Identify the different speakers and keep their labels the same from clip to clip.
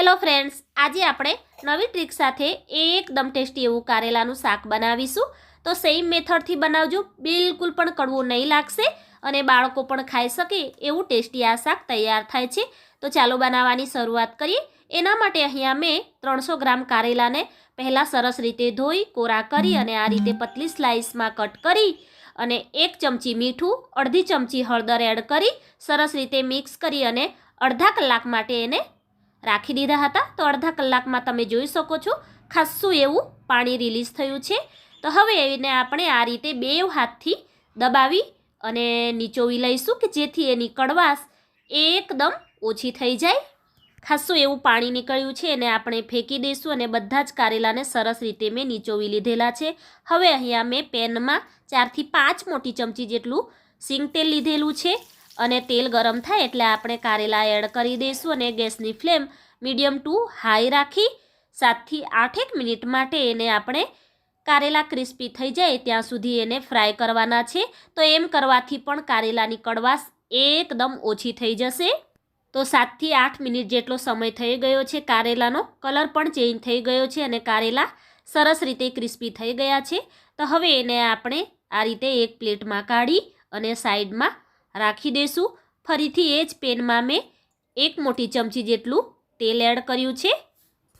Speaker 1: Hello friends, આજે આપણે નવી ટ્રીક સાથે એકદમ ટેસ્ટી એવું કારેલાનું શાક બનાવીશું. તો સેમ મેથડથી બનાવજો, બિલકુલ પણ કડવું નહીં લાગશે અને બાળકો પણ ખાઈ શકે એવું ટેસ્ટી આ શાક તૈયાર થાય છે. તો ચાલો બનાવવાની શરૂઆત કરીએ. એના માટે અહીંયા મેં ત્રણસો ગ્રામ કારેલાને પહેલાં સરસ રીતે ધોઈ, કોરા કરી અને આ રીતે પતલી સ્લાઇસમાં કટ કરી અને એક ચમચી મીઠું, અડધી ચમચી હળદર એડ કરી, સરસ રીતે મિક્સ કરી અને અડધા કલાક માટે એને રાખી દીધા હતા. તો અડધા કલાકમાં તમે જોઈ શકો છો, ખાસ્સું એવું પાણી રિલીઝ થયું છે. તો હવે એને આપણે આ રીતે બે હાથથી દબાવી અને નીચોવી લઈશું કે જેથી એની કડવાશ એકદમ ઓછી થઈ જાય. ખાસ્સું એવું પાણી નીકળ્યું છે, એને આપણે ફેંકી દઈશું અને બધા જ કારેલાને સરસ રીતે મેં નીચોવી લીધેલા છે. હવે અહીંયા મેં પેનમાં ચારથી પાંચ મોટી ચમચી જેટલું સિંગ તેલ લીધેલું છે. અને તેલ ગરમ થાય એટલે આપણે કારેલા એડ કરી દઈશું અને ગેસની ફ્લેમ મીડિયમ ટુ હાઈ રાખી સાતથી આઠેક મિનિટ માટે એને આપણે કારેલા ક્રિસ્પી થઈ જાય ત્યાં સુધી એને ફ્રાય કરવાના છે. તો એમ કરવાથી પણ કારેલાની કડવાશ એકદમ ઓછી થઈ જશે. તો સાતથી આઠ મિનિટ જેટલો સમય થઈ ગયો છે કારેલાનો, કલર પણ ચેન્જ થઈ ગયો છે અને કારેલા સરસ રીતે ક્રિસ્પી થઈ ગયા છે. તો હવે એને આપણે આ રીતે એક પ્લેટમાં કાઢી અને સાઈડમાં રાખી દઈશું ફરીથી એ જ પેનમાં મેં એક મોટી ચમચી જેટલું તેલ એડ કર્યું છે.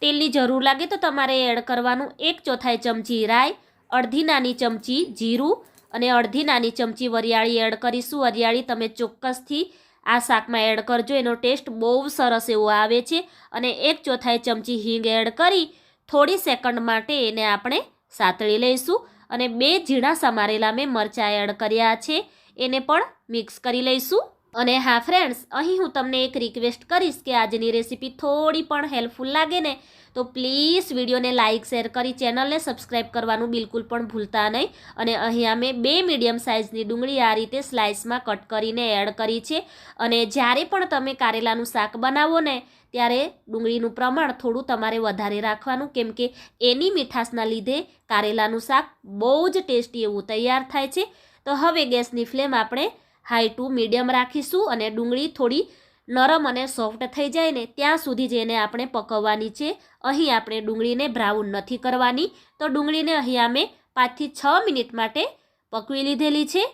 Speaker 1: તેલની જરૂર લાગે તો તમારે એડ કરવાનું. એક ચોથાઈ ચમચી રાઈ, અડધી નાની ચમચી જીરું અને અડધી નાની ચમચી વરિયાળી એડ કરીશું. વરિયાળી તમે ચોક્કસથી આ શાકમાં એડ કરજો. એનો ટેસ્ટ બહુ સરસ એવો આવે છે અને એક ચોથાઈ ચમચી હિંગ એડ કરી થોડી સેકન્ડ માટે એને આપણે સાતળી લઈશું. અને બે ઝીણા સમારેલા મેં મરચાં એડ કર્યા છે. એને પણ મિક્સ કરી લઈશું. અને હા ફ્રેન્ડ્સ અહીં હું તમને એક રિક્વેસ્ટ કરીશ કે આજની રેસીપી થોડી પણ હેલ્પફુલ લાગે ને, તો પ્લીઝ વિડીયોને લાઇક શેર કરી ચેનલને સબસ્ક્રાઈબ કરવાનું બિલકુલ પણ ભૂલતા નહીં. અને અહીંયા મેં બે મીડિયમ સાઇઝની ડુંગળી આ રીતે સ્લાઇસમાં કટ કરીને એડ કરી છે. અને જ્યારે પણ તમે કારેલાનું શાક બનાવો ને, ત્યારે ડુંગળીનું પ્રમાણ થોડું તમારે વધારે રાખવાનું, કેમ કે એની મીઠાશના લીધે કારેલાનું શાક બહુ જ ટેસ્ટી એવું તૈયાર થાય છે. તો હવે ગેસની ફ્લેમ આપણે હાઈ ટુ મીડિયમ રાખીશું અને ડુંગળી થોડી નરમ અને સોફ્ટ થઈ જાય ને ત્યાં સુધી જ એને આપણે પકવવાની છે. અહીં આપણે ડુંગળીને બ્રાઉન નથી કરવાની. તો ડુંગળીને અહીં અમે પાંચથી છ મિનિટ માટે પકવી લીધેલી છે.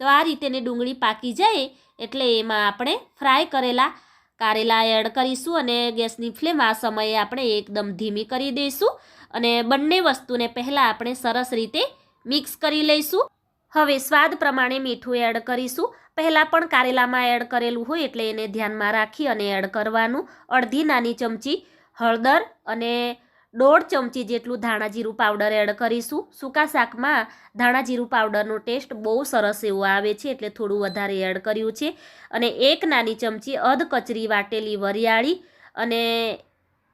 Speaker 1: તો આ રીતેની ડુંગળી પાકી જાય એટલે એમાં આપણે ફ્રાય કરેલા કારેલા એડ કરીશું અને ગેસની ફ્લેમ આ સમયે આપણે એકદમ ધીમી કરી દઈશું અને બંને વસ્તુને પહેલાં આપણે સરસ રીતે મિક્સ કરી લઈશું. હવે સ્વાદ પ્રમાણે મીઠું એડ કરીશું. પહેલાં પણ કારેલામાં એડ કરેલું હોય એટલે એને ધ્યાનમાં રાખી અને એડ કરવાનું. અડધી નાની ચમચી હળદર અને દોઢ ચમચી જેટલું ધાણા જીરું પાવડર એડ કરીશું. સૂકા શાકમાં ધાણા જીરું પાવડરનો ટેસ્ટ બહુ સરસ એવો આવે છે એટલે થોડું વધારે એડ કર્યું છે. અને એક નાની ચમચી અધ કચરી વાટેલી વરિયાળી અને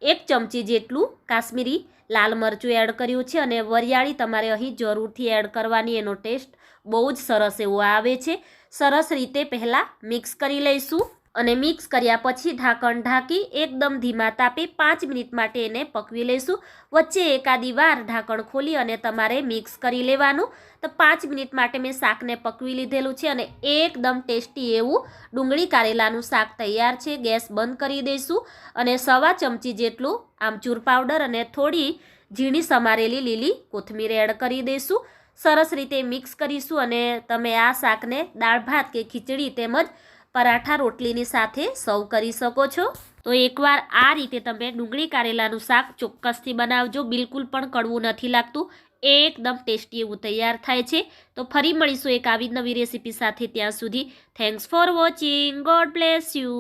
Speaker 1: એક ચમચી જેટલું કાશ્મીરી લાલ મરચું એડ કર્યું છે. અને વરિયાળી તમારે અહીં જરૂરથી એડ કરવાની, એનો ટેસ્ટ બહુ જ સરસ એવો આવે છે. સરસ રીતે પહેલાં મિક્સ કરી લઈશું અને મિક્સ કર્યા પછી ઢાંકણ ઢાંકી એકદમ ધીમા તાપે પાંચ મિનિટ માટે એને પકવી લઈશું. વચ્ચે એકાદી વાર ઢાંકણ ખોલી અને તમારે મિક્સ કરી લેવાનું. તો પાંચ મિનિટ માટે મેં શાકને પકવી લીધેલું છે અને એકદમ ટેસ્ટી એવું ડુંગળી કારેલાનું શાક તૈયાર છે. ગેસ બંધ કરી દઈશું અને સવા ચમચી જેટલું આમચૂર પાવડર અને થોડી ઝીણી સમારેલી લીલી કોથમીર એડ કરી દઈશું. સરસ રીતે મિક્સ કરીશું અને તમે આ શાકને દાળ, ભાત કે ખીચડી તેમજ પરાઠા રોટલીની સાથે સર્વ કરી શકો છો. તો એકવાર આ રીતે તમે ડુંગળી કારેલાનું શાક ચોક્કસથી બનાવજો. બિલકુલ પણ કડવું નથી લાગતું. એકદમ ટેસ્ટી એવું તૈયાર થાય છે. તો ફરી મળીશું એક આવી નવી રેસીપી સાથે. ત્યાં સુધી thanks for watching God bless you